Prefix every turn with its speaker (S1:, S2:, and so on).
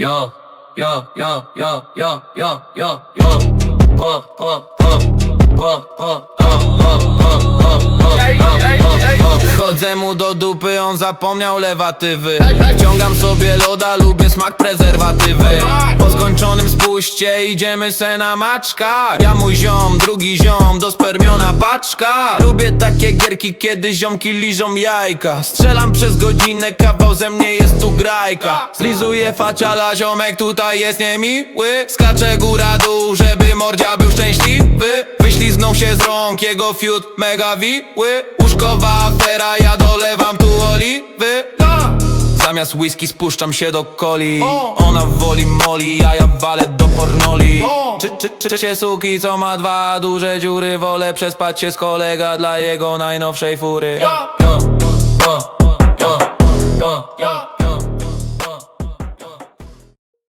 S1: Yo, yo, yo, yo, yo, yo, yo, yo. Oh, oh, oh, oh, oh, oh, oh, oh,
S2: Chodzę mu do dupy, on zapomniał lewatywy. Wciągam sobie loda, lubię smak prezerwatywy. Po skończonym spuście idziemy se na maczka Ja mój ziom, drugi ziom, do spermiona paczka. Lubię takie gierki, kiedy ziomki liżą jajka. Strzelam przez godzinę, kawał ze mnie jest tu grajka. Zlizuję faciala, ziomek tutaj jest niemiły. Skaczę góra dół, żeby mordzia był szczęśliwy. Wyślizgnął się z rąk jego fiut mega wiły Łóżkowa afera, ja dolewam tu oliwy. Zamiast whisky spuszczam się do coli. Ona woli moli, a ja walę do pornoli. Czy, czy, czy, czy się suki, co ma dwa duże dziury Wolę przespać się z kolega dla jego najnowszej fury.
S1: Yo, yo, yo, yo,